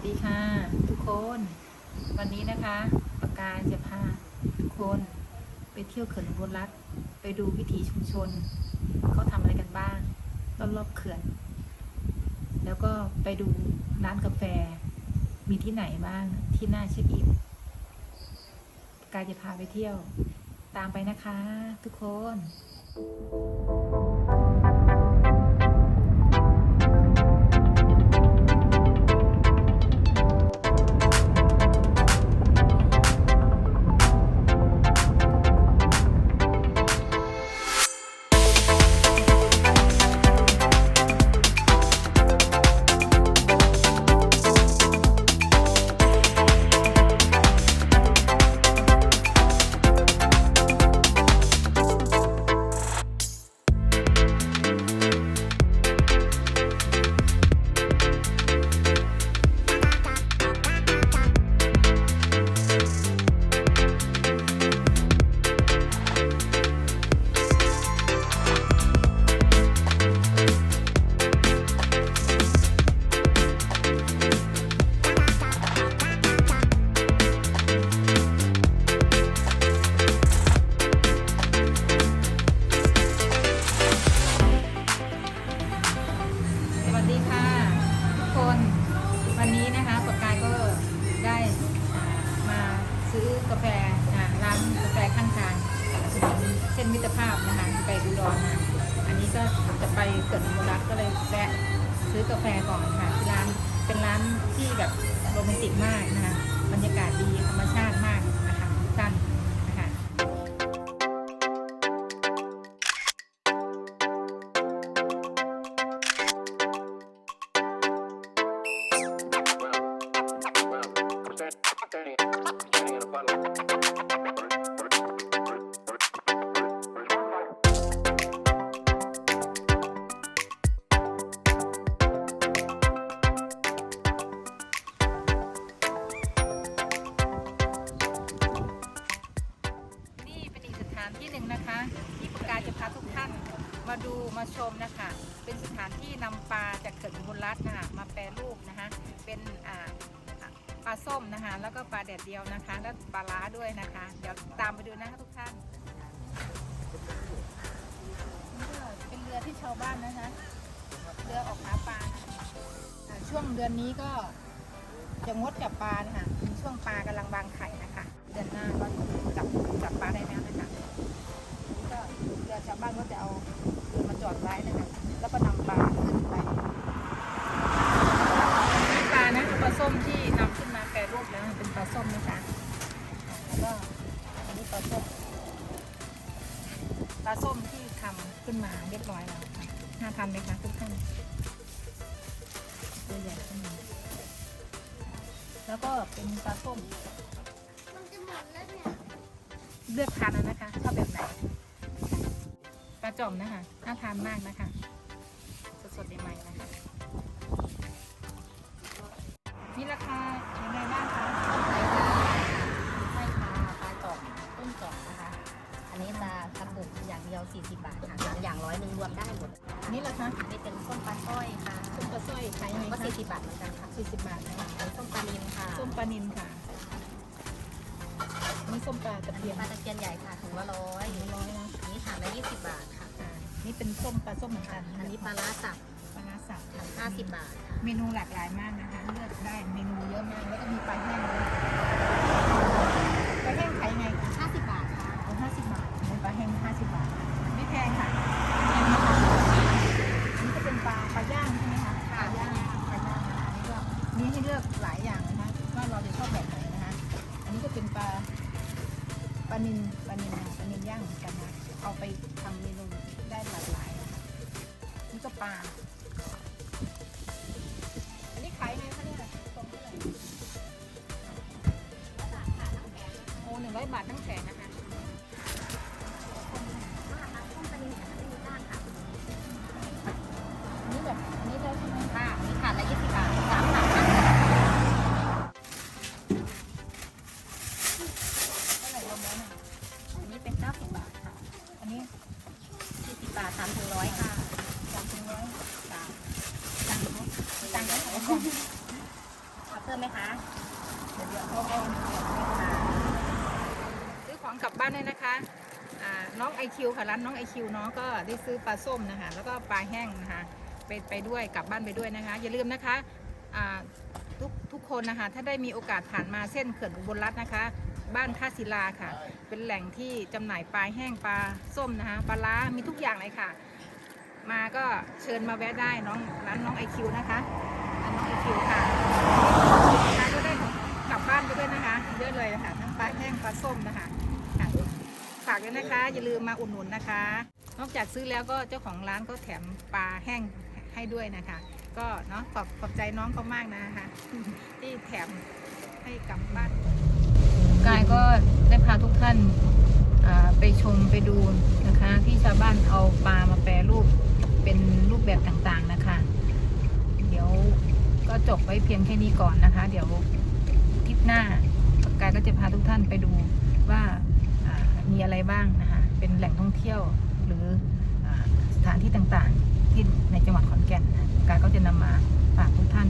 วัสดีค่ะ ทุกคน วันนี้นะคะปากกาจะพาทุกคนไปเที่ยวเขื่อนอุบลรัฐไปดูวิถีชุมชนเขาทำอะไรกันบ้างรอบๆเขื่อน แล้วก็ไปดูร้านกาแฟ มีที่ไหนบ้างที่น่าเช็คอินปากกาจะพาไปเที่ยวตามไปนะคะ ทุกคนส กาแฟอ่าร้านกาแฟข้างทางถนนเส้นมิตรภาพนะคะไปอุดรนะอันนี้ก็จะไปเกิดมรักก็เลยแวะซื้อกาแฟก่อนค่ะที่ร้านเป็นร้านที่แบบโรแมนติกมากนะคะบรรยากาศดีธรรมชาติมากานที่หนึ่งนะคะ ที่ปากกาจะพาทุกท่านมาดูมาชมนะคะ เป็นสถานที่นำปลาจากเขื่อนอุบลรัตน์นะคะมาแปรรูปนะคะเป็นปลาส้มนะคะแล้วก็ปลาแดดเดียวนะคะ แล้วปลาล้าด้วยนะคะ เดี๋ยวตามไปดูนะคะทุกท่านเป็นเรือที่ชาวบ้านนะคะเรือออกหาปลานะช่วงเดือนนี้ก็จะงดจับปลานะคะ ช่วงปลากำลังวางไข่นะคะ เดือนหน้าก็จับจับปลาได้แล้วนะคะนี่ก็เรือชาวบ้านก็จะเอาเรือมาจอดไว้นะคะแล้วก็นำปลาขึ้นไปนี่ปลานะปลาส้มที่นำขึ้นมาแปรรูปแล้วเป็นปลาส้มนะคะแล้วก็อันนี้ปลาส้มปลาส้มที่ทำขึ้นมาเรียบร้อยแล้วค่ะน่าทานไหมคะทุกท่านตัวใหญ่ขึ้นมา แล้วก็เป็นปลาส้มมันจะหมดแล้วเนี่ยเลือกทานเอานะคะชอบแบบไหนปลาจ่อมนะคะน่าทานมากนะคะ สดๆใหม่ๆนะคะมีราคา ขายยังไงก็คะ40บาทเหมือนกันค่ะสี่สิบบาทนะคะอันนี้ส้มปลานิลค่ะส้มปลานินค่ะอันนี่ส้มปลาตะอันเพีนี้ยนปลาตะเพียนใหญ่ค่ะถุงละร้อยถุงละร้อยนะอันนี้ถามละ20 บาทค่ะ อ่านี่เป็นส้มปลาส้มเหมือนกันอันนี้ปลาร้าสับปลาร้าสับ50 บาทค่ะเมนูหลากหลายมากนะคะ เลือกได้เมนูเยอะมาก แล้วก็มีปลาแห้งด้วยปลาแห้งขายยังไงคะ50บาทค่ะ ปลาปลานินปลานินค่ะปลานินย่างเหมือนกันนะเอาไปทำเมนูได้หลากหลายนะคะนี่ก็ปลาอันนี้ขายไงคะเนี่ยตรงเท่าไหร่โอ้หนึ่งร้อยบาททั้งาท3ถึงร้อยค่ะสามถึงร้อยจ้าตังค์ตังค์แล้วพิ่มไหมคะเดี๋ยวเดี๋ยวเขาเอาซื้อของกลับบ้านด้วยนะคะน้องไอคิวค่ะร้านน้องไอคิวเนาะก็ได้ซื้อปลาส้มนะคะแล้วก็ปลาแห้งนะคะไปไปด้วยกลับบ้านไปด้วยนะคะ อย่าลืมนะคะทุกทุกคนนะคะถ้าได้มีโอกาสผ่านมาเส้นเขื่อนอุบลรัตน์นะคะ บ้านท่าศิลาค่ะ เป็นแหล่งที่จำหน่ายปลาแห้งปลาส้มนะคะปลาล้ามีทุกอย่างเลยค่ะ มาก็เชิญมาแวะได้น้องร้านน้องไอคิวนะคะร้านน้องไอคิวค่ะร้านก็ได้กลับบ้านไปด้วยนะคะ เยอะเลยนะคะทั้งปลาแห้งปลาส้มนะคะค่ะฝากด้วยนะคะ อย่าลืมมาอุดหนุนนะคะ นอกจากซื้อแล้วก็เจ้าของร้านก็แถมปลาแห้งให้ด้วยนะคะ ก็เนาะขอบขอบใจน้องเขามากนะคะ ที่แถมให้กลับบ้าน กายก็ได้พาทุกท่านไปชมไปดูนะคะ ที่ชาวบ้านเอาปลามาแปรรูปเป็นรูปแบบต่างๆนะคะ เดี๋ยวก็จบไว้เพียงแค่นี้ก่อนนะคะ เดี๋ยวคลิปหน้ากายก็จะพาทุกท่านไปดูว่ามีอะไรบ้างนะคะ เป็นแหล่งท่องเที่ยวหรือสถานที่ต่างๆ ที่ในจังหวัดขอนแก่นกายก็จะนำมาฝากทุกท่าน